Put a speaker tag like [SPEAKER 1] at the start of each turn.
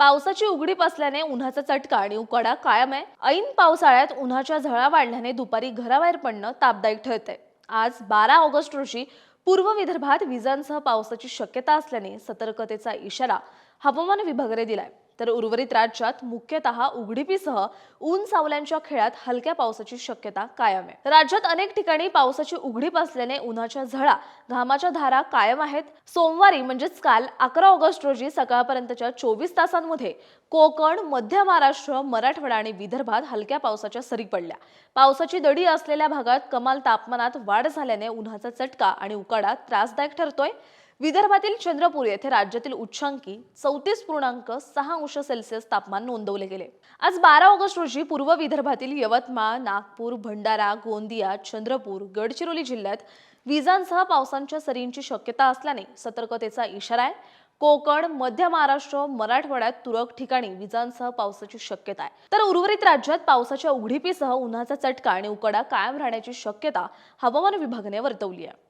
[SPEAKER 1] पावसाची उघडीप असल्याने उन्हाचा चटका आणि उकाडा कायम आहे. ऐन पावसाळ्यात उन्हाच्या झळा वाढल्याने दुपारी घराबाहेर पडणं तापदायक ठरतंय. आज बारा ऑगस्ट रोजी पूर्व विदर्भात विजांसह पावसाची शक्यता असल्याने सतर्कतेचा इशारा हवामान विभागाने दिलाय. तर उर्वरित राज्यात मुख्यतः उघडीपीसह ऊन सावल्यांच्या खेळात हलक्या पावसाची शक्यता कायम आहे. राज्यात अनेक ठिकाणी पावसाची उघडीप असल्याने उन्हाच्या झळा घामाच्या धारा कायम आहेत. सोमवारी म्हणजेच काल अकरा ऑगस्ट रोजी सकाळपर्यंतच्या चोवीस तासांमध्ये कोकण मध्य महाराष्ट्र मराठवाडा आणि विदर्भात हलक्या पावसाच्या सरी पडल्या. पावसाची दडी असलेल्या भागात कमाल तापमानात वाढ झाल्याने उन्हाचा चटका आणि उकाडा त्रासदायक ठरतोय. विदर्भातील चंद्रपूर येथे राज्यातील उच्चांकी चौतीस पूर्णांक सहा अंश सेल्सिअस तापमान नोंदवले गेले. आज बारा ऑगस्ट रोजी पूर्व विदर्भातील यवतमाळ नागपूर भंडारा गोंदिया चंद्रपूर गडचिरोली जिल्ह्यात विजांसह पावसांच्या सरींची शक्यता असल्याने सतर्कतेचा इशारा आहे. कोकण मध्य महाराष्ट्र मराठवाड्यात तुरळक ठिकाणी विजांसह पावसाची शक्यता आहे. तर उर्वरित राज्यात पावसाच्या उघडीपीसह उन्हाचा चटका आणि उकडा कायम राहण्याची शक्यता हवामान विभागाने वर्तवली आहे.